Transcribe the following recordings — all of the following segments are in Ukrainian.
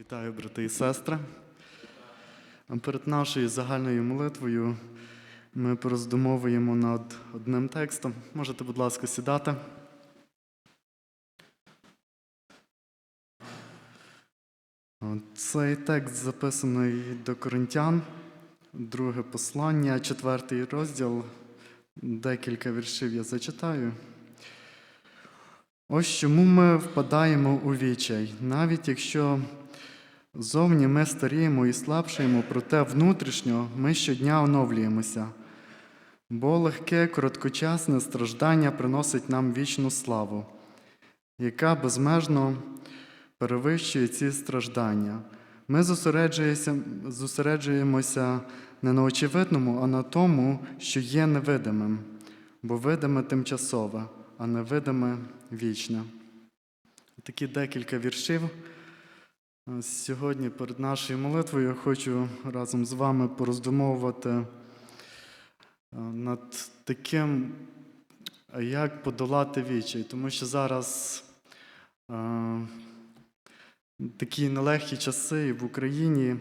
Вітаю, брати і сестри. Перед нашою загальною молитвою ми пороздумовуємо над одним текстом. Можете, будь ласка, сідати. Цей текст записаний до Коринтян, друге послання, четвертий розділ. Декілька віршів я зачитаю. Ось чому ми впадаємо у вічай, навіть якщо зовні ми старіємо і слабшаємо, проте внутрішньо ми щодня оновлюємося. Бо легке, короткочасне страждання приносить нам вічну славу, яка безмежно перевищує ці страждання. Ми зосереджуємося, не на очевидному, а на тому, що є невидимим, бо видиме тимчасове, а невидиме вічне. Такі декілька віршів. Сьогодні перед нашою молитвою я хочу разом з вами пороздумовувати е, над таким, е, як подолати вічай, тому що зараз е, такі нелегкі часи в Україні.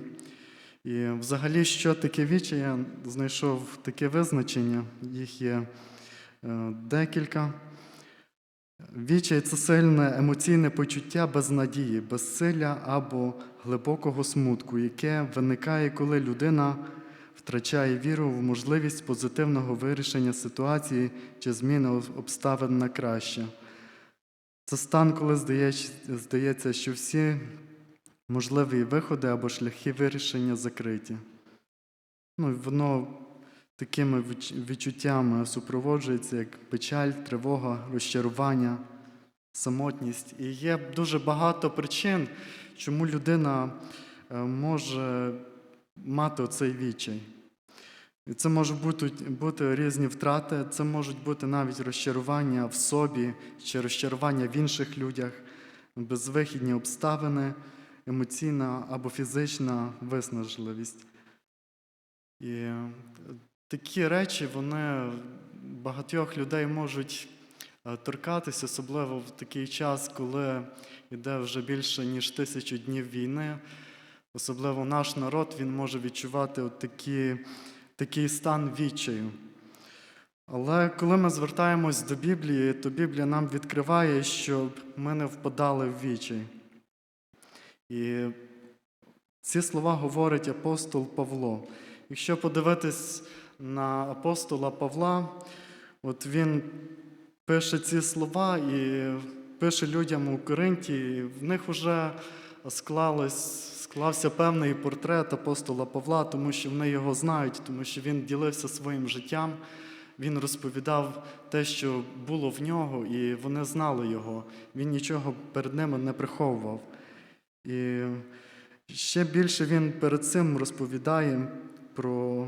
І взагалі, що таке вічай, я знайшов таке визначення, їх є е, декілька. Вічай це сильне емоційне почуття безнадії, безсилля або глибокого смутку, яке виникає, коли людина втрачає віру в можливість позитивного вирішення ситуації чи зміни обставин на краще. Це стан, коли здається, що всі можливі виходи або шляхи вирішення закриті. Ну, воно такими відчуттями супроводжується, як печаль, тривога, розчарування, самотність. І є дуже багато причин, чому людина е, може мати оцей відчай. Це можуть бути, бути різні втрати, це можуть бути навіть розчарування в собі чи розчарування в інших людях, безвихідні обставини, емоційна або фізична виснажливість. І такі речі вони багатьох людей можуть е, торкатися, особливо в такий час, коли йде вже більше ніж тисячу днів війни. Особливо наш народ він може відчувати от такі, такий стан відчаю. Але коли ми звертаємось до Біблії, то Біблія нам відкриває, щоб ми не впадали в вічай. І ці слова говорить апостол Павло. Якщо подивитись на апостола Павла, от він пише ці слова і пише людям у Коринті, і в них вже склалось, склався певний портрет апостола Павла, тому що вони його знають, тому що він ділився своїм життям, він розповідав те, що було в нього, і вони знали його. Він нічого перед ними не приховував. І ще більше він перед цим розповідає про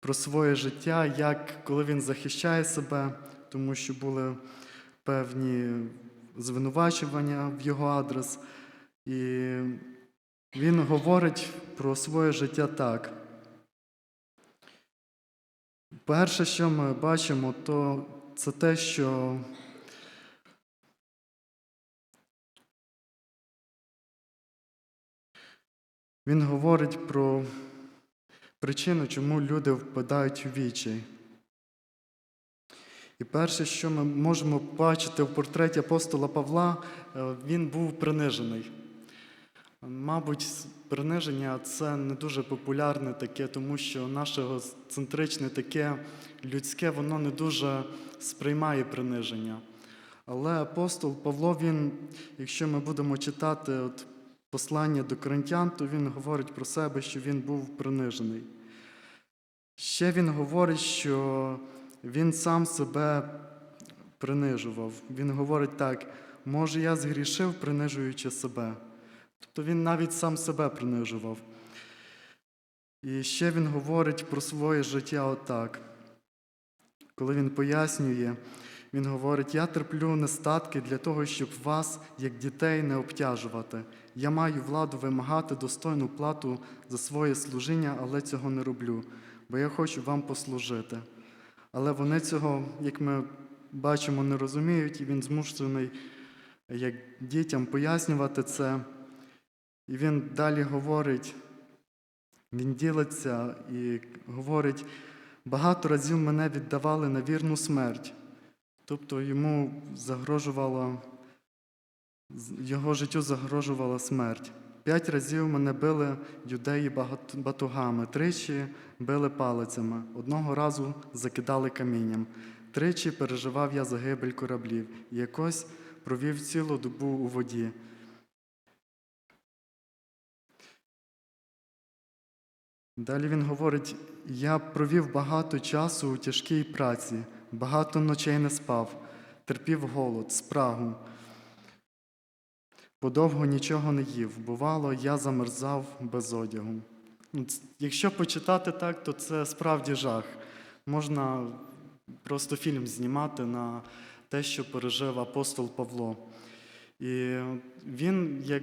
про своє життя, як коли він захищає себе, тому що були певні звинувачування в його адрес. І він говорить про своє життя так. Перше, що ми бачимо, то це те, що він говорить про причину, чому люди впадають у вічай. І перше, що ми можемо бачити в портреті апостола Павла, е, він був принижений. Мабуть, приниження це не дуже популярне таке, тому що наше центричне таке людське, воно не дуже сприймає приниження. Але апостол Павло, він, якщо ми будемо читати от послання до коринтян, то він говорить про себе, що він був принижений. Ще він говорить, що він сам себе принижував. Він говорить так, може, я згрішив, принижуючи себе. Тобто він навіть сам себе принижував. І ще він говорить про своє життя отак. Коли він пояснює, він говорить: я терплю нестатки для того, щоб вас, як дітей, не обтяжувати. Я маю владу вимагати достойну плату за своє служіння, але цього не роблю, бо я хочу вам послужити. Але вони цього, як ми бачимо, не розуміють, і він змушений як дітям пояснювати це. І він далі говорить, він ділиться і говорить, багато разів мене віддавали на вірну смерть. Тобто йому загрожувала, з- його життю загрожувала смерть. П'ять разів мене били юдеї батугами, тричі били палицями, одного разу закидали камінням. Тричі переживав я загибель кораблів і якось провів цілу добу у воді. Далі він говорить: я провів багато часу у тяжкій праці, багато ночей не спав, терпів голод, спрагу. Подовго нічого не їв. Бувало, я замерзав без одягу. Ну, Якщо почитати так, то це справді жах. Можна просто фільм знімати на те, що пережив апостол Павло. І він, як,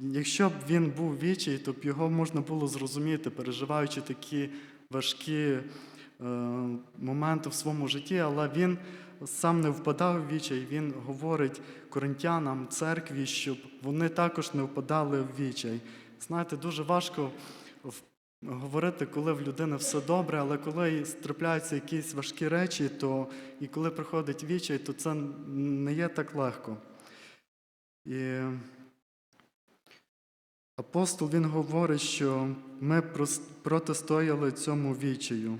якщо б він був вічий, то б його можна було зрозуміти, переживаючи такі важкі е, моменти в своєму житті, але він сам не впадав в вічай, він говорить коринтянам, церкві, щоб вони також не впадали в вічай. Знаєте, дуже важко говорити, коли в людини все добре, але коли трапляються якісь важкі речі, то і коли приходить вічай, то це не є так легко. І апостол він говорить, що ми протистояли цьому вічаю.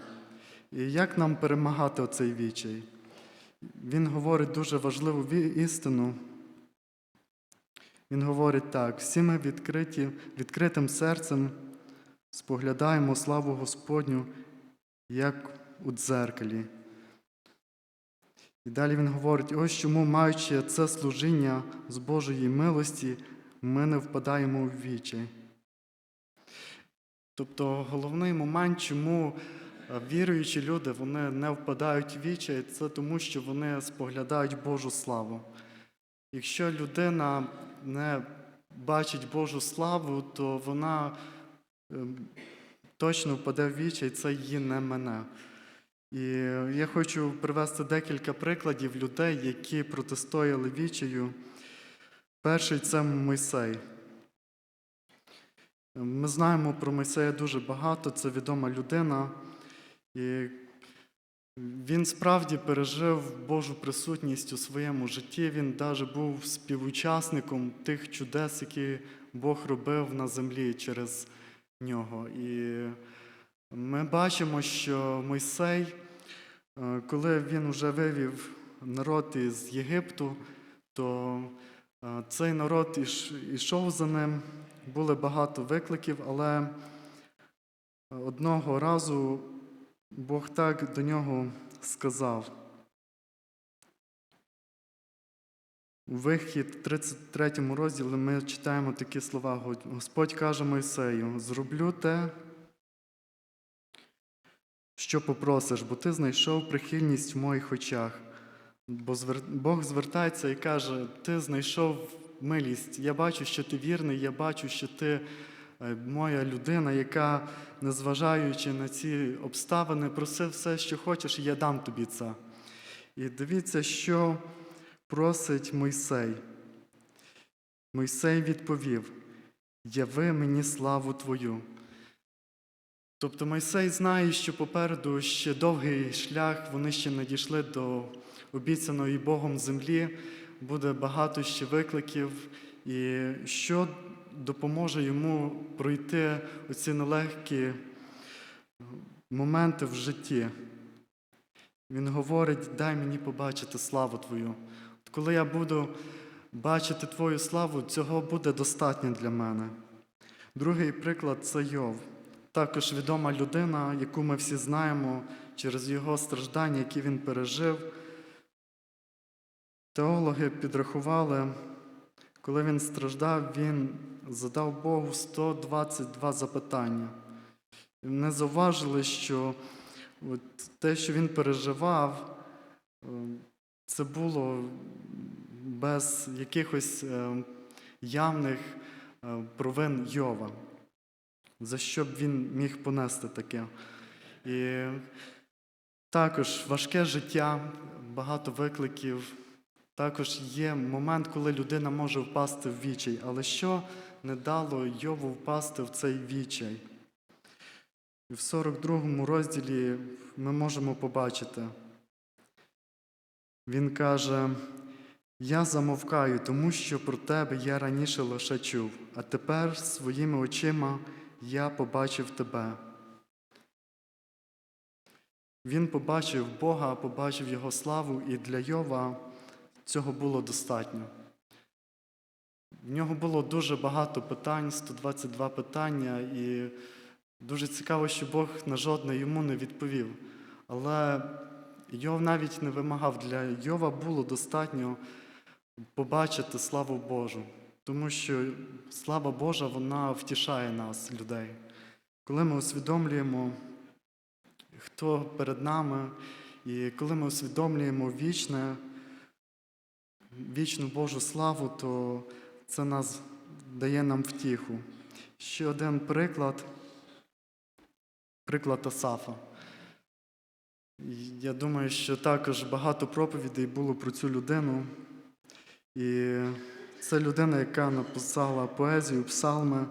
І як нам перемагати оцей вічай? Він говорить дуже важливу істину. Він говорить так: всі ми відкриті, відкритим серцем споглядаємо славу Господню, як у дзеркалі. І далі він говорить: ось чому, маючи це служіння з Божої милості, ми не впадаємо в вічай. Тобто головний момент, чому віруючі люди вони не впадають в вічай, це тому, що вони споглядають Божу славу. Якщо людина не бачить Божу славу, то вона ем, точно впаде в вічай, це її не мене. І я хочу привести декілька прикладів людей, які протистояли вічаю. Перший це Мойсей. Ми знаємо про Мойсея дуже багато, це відома людина. І він справді пережив Божу присутність у своєму житті. Він навіть був співучасником тих чудес, які Бог робив на землі через нього. І ми бачимо, що Мойсей, е, коли він вже вивів народ із Єгипту, то е, цей народ ішов за ним, були багато викликів, але одного разу Бог так до нього сказав. У вихід 33 розділі ми читаємо такі слова. Господь каже Мойсею: зроблю те, що попросиш, бо ти знайшов прихильність в моїх очах. Бо Бог звертається і каже: Ти знайшов милість. Я бачу, що ти вірний, я бачу, що ти моя людина, яка, незважаючи на ці обставини, проси все, що хочеш, і я дам тобі це. І дивіться, що просить Мойсей. Мойсей відповів: Яви мені славу Твою. Тобто Мойсей знає, що попереду ще довгий шлях, вони ще не дійшли до обіцяної Богом землі, буде багато ще викликів, і що допоможе йому пройти оці нелегкі моменти в житті. Він говорить: дай мені побачити славу Твою. От коли я буду бачити Твою славу, цього буде достатньо для мене. Другий приклад це Йов. Також відома людина, яку ми всі знаємо через його страждання, які він пережив. Теологи підрахували, коли він страждав, він задав Богу 122 запитання. І Вони зауважили, що от те, що він переживав, е, це було без якихось е, явних е, провин Йова, за що б він міг понести таке. І також важке життя, багато викликів. Також є момент, коли людина може впасти в вічай. Але що не дало Йову впасти в цей вічай? І в 42 розділі ми можемо побачити. Він каже: Я замовкаю, тому що про тебе я раніше лише чув, а тепер своїми очима я побачив тебе. Він побачив Бога, побачив Його славу, і для Йова цього було достатньо. В нього було дуже багато питань, 122 питання, і дуже цікаво, що Бог на жодне йому не відповів. Але Йов навіть не вимагав. Для Йова було достатньо побачити славу Божу, тому що слава Божа вона втішає нас, людей. Коли ми усвідомлюємо, хто перед нами, і коли ми усвідомлюємо вічне, вічну Божу славу, то це нас дає нам втіху. Ще один приклад приклад Асафа. Я думаю, що також багато проповідей було про цю людину. І це людина, яка написала поезію, псалми.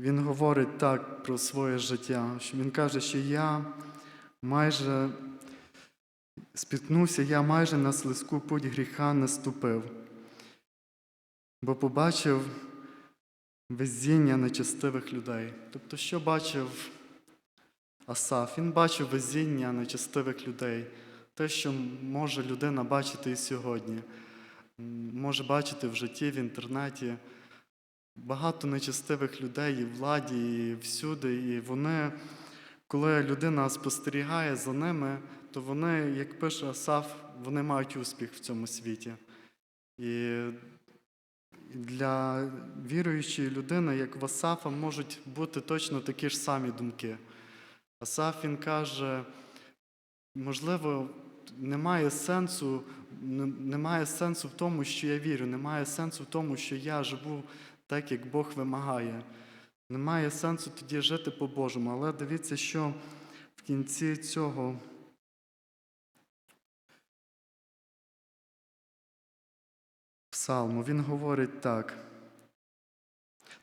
Він говорить так про своє життя. Він каже, що я майже спіткнувся, я майже на слизьку путь гріха не ступив, бо побачив везіння нечестивих людей. Тобто, що бачив Асаф? Він бачив везіння нечестивих людей, те, що може людина бачити і сьогодні, може бачити в житті, в інтернеті. Багато нечестивих людей і владі, і всюди. І вони, коли людина спостерігає за ними, то вони, як пише Асаф, вони мають успіх в цьому світі. І для віруючої людини, як в Асафа, можуть бути точно такі ж самі думки. Асаф він каже, можливо, немає сенсу, немає сенсу в тому, що я вірю, немає сенсу в тому, що я живу так, як Бог вимагає. Немає сенсу тоді жити по-божому. Але дивіться, що в кінці цього псалму він говорить так.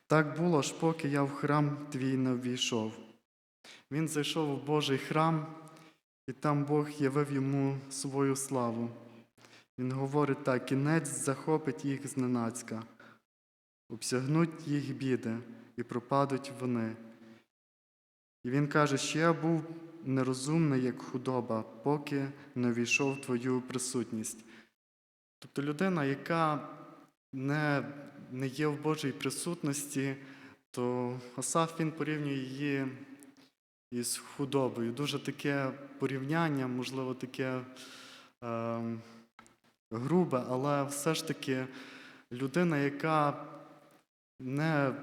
Так було ж, поки я в храм твій не ввійшов. Він зайшов у Божий храм, і там Бог явив йому свою славу. Він говорить так: кінець захопить їх зненацька обсягнуть їх біди і пропадуть вони. І він каже, що я був нерозумний, як худоба, поки не війшов в твою присутність. Тобто людина, яка не, не є в Божій присутності, то Асаф він порівнює її із худобою. Дуже таке порівняння, можливо, таке е, грубе, але все ж таки людина, яка не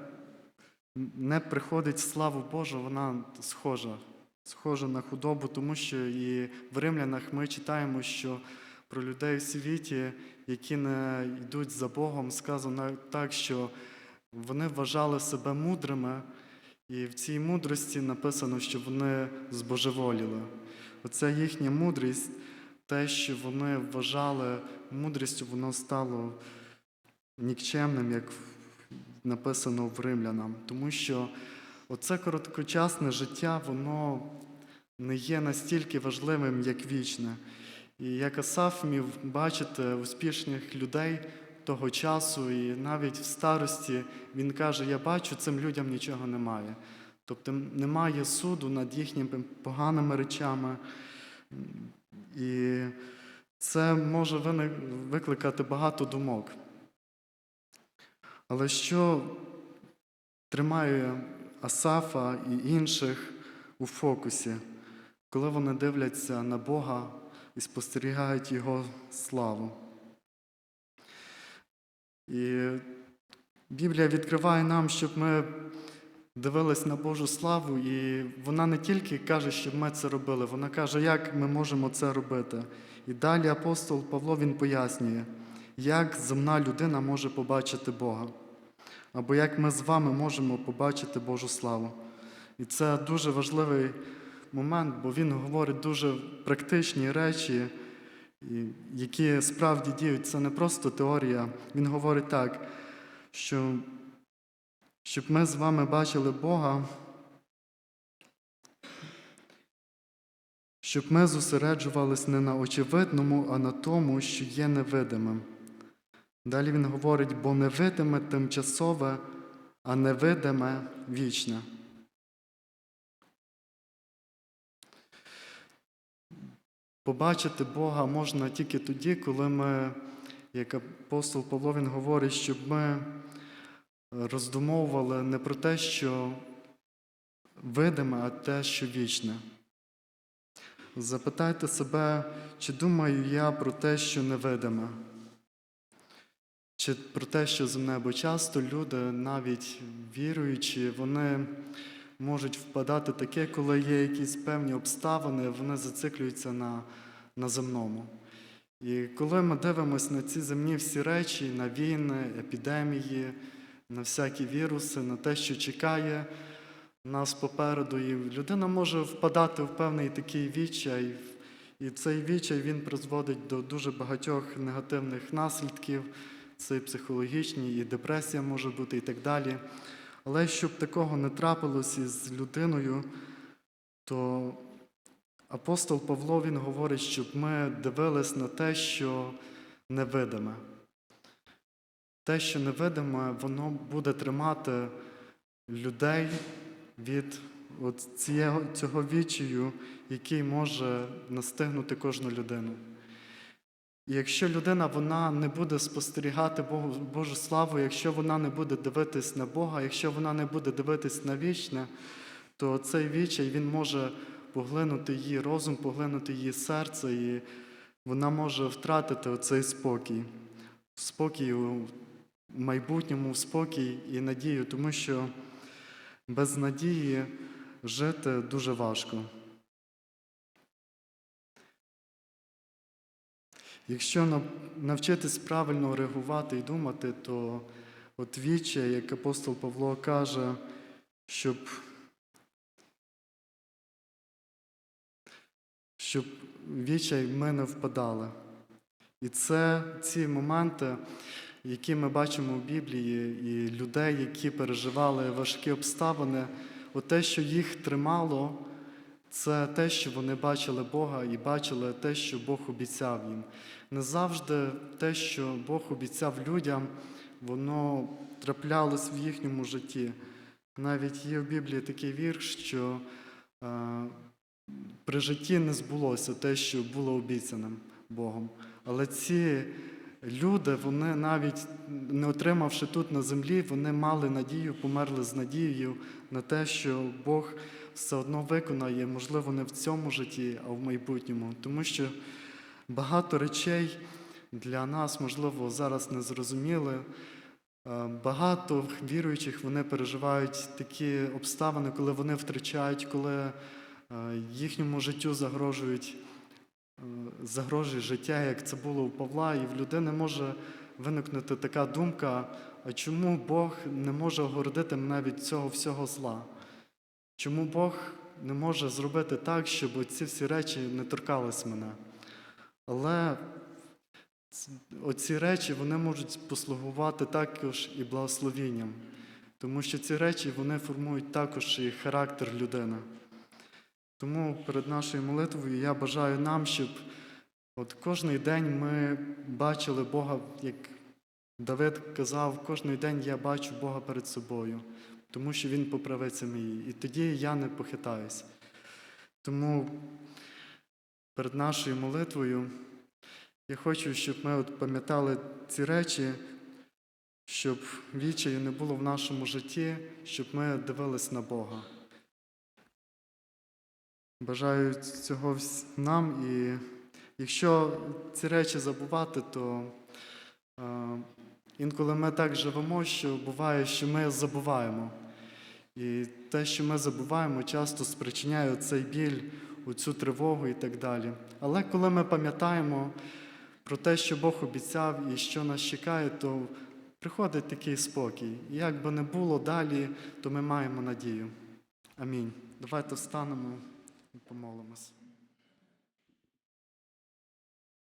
не приходить славу Божу, вона схожа, схожа на худобу, тому що і в римлянах ми читаємо, що про людей в світі, які не йдуть за Богом, сказано так, що вони вважали себе мудрими, і в цій мудрості написано, що вони збожеволіли. Оця їхня мудрість, те, що вони вважали мудрістю, воно стало нікчемним, як написано в римлянам, тому що оце короткочасне життя, воно не є настільки важливим, як вічне. І як Асаф міг бачити успішних людей того часу, і навіть в старості він каже: Я бачу, цим людям нічого немає. Тобто немає суду над їхніми поганими речами. І це може викликати багато думок. Але що тримає Асафа і інших у фокусі, коли вони дивляться на Бога і спостерігають Його славу? І Біблія відкриває нам, щоб ми дивились на Божу славу, і вона не тільки каже, щоб ми це робили, вона каже, як ми можемо це робити. І далі апостол Павло він пояснює як земна людина може побачити Бога, або як ми з вами можемо побачити Божу славу. І це дуже важливий момент, бо він говорить дуже практичні речі, які справді діють. Це не просто теорія. Він говорить так, що щоб ми з вами бачили Бога, щоб ми зосереджувались не на очевидному, а на тому, що є невидимим. Далі він говорить, бо невидиме тимчасове, а невидиме вічне. Побачити Бога можна тільки тоді, коли ми, як апостол Павло він говорить, щоб ми роздумовували не про те, що видиме, а те, що вічне. Запитайте себе, чи думаю я про те, що невидиме, чи про те, що земне, бо часто люди, навіть віруючі, вони можуть впадати таке, коли є якісь певні обставини, вони зациклюються на, на земному. І коли ми дивимося на ці земні всі речі, на війни, епідемії, на всякі віруси, на те, що чекає нас попереду, і людина може впадати в певний такий відчай, і цей відчай він призводить до дуже багатьох негативних наслідків, це і психологічні, і депресія може бути, і так далі. Але щоб такого не трапилось із людиною, то апостол Павло він говорить, щоб ми дивились на те, що невидиме. Те, що невидиме, воно буде тримати людей від цієго, цього відчаю, який може настигнути кожну людину. Якщо людина вона не буде спостерігати Богу, Божу славу, якщо вона не буде дивитись на Бога, якщо вона не буде дивитись на вічне, то цей відчай він може поглинути її розум, поглинути її серце, і вона може втратити оцей спокій, спокій у майбутньому, спокій і надію, тому що без надії жити дуже важко. Якщо навчитись правильно реагувати і думати, то от віче, як апостол Павло каже, щоб, щоб вічай ми не впадали. І це ці моменти, які ми бачимо в Біблії, і людей, які переживали важкі обставини, от те, що їх тримало, це те, що вони бачили Бога і бачили те, що Бог обіцяв їм. Не завжди те, що Бог обіцяв людям, воно траплялось в їхньому житті. Навіть є в Біблії такий вірш, що е, при житті не збулося те, що було обіцяним Богом. Але ці люди, вони навіть не отримавши тут на землі, вони мали надію, померли з надією на те, що Бог все одно виконає, можливо, не в цьому житті, а в майбутньому. Тому що багато речей для нас, можливо, зараз не зрозуміли. Е, Багато віруючих вони переживають такі обставини, коли вони втрачають, коли е, їхньому життю загрожують, е, загрожує життя, як це було у Павла, і в людини може виникнути така думка, а чому Бог не може огородити мене від цього всього зла? Чому Бог не може зробити так, щоб ці всі речі не торкались мене? Але оці речі вони можуть послугувати також і благословінням, тому що ці речі вони формують також і характер людини. Тому перед нашою молитвою я бажаю нам, щоб от кожний день ми бачили Бога, як Давид казав, кожний день я бачу Бога перед собою, тому що Він по правиці. І тоді я не похитаюсь. Тому перед нашою молитвою я хочу, щоб ми от пам'ятали ці речі, щоб відчаю не було в нашому житті, щоб ми дивились на Бога. Бажаю цього нам, і якщо ці речі забувати, то е, інколи ми так живемо, що буває, що ми забуваємо. І те, що ми забуваємо, часто спричиняє цей біль, цю тривогу і так далі. Але коли ми пам'ятаємо про те, що Бог обіцяв і що нас чекає, то приходить такий спокій. І як би не було далі, то ми маємо надію. Амінь. Давайте встанемо і помолимось.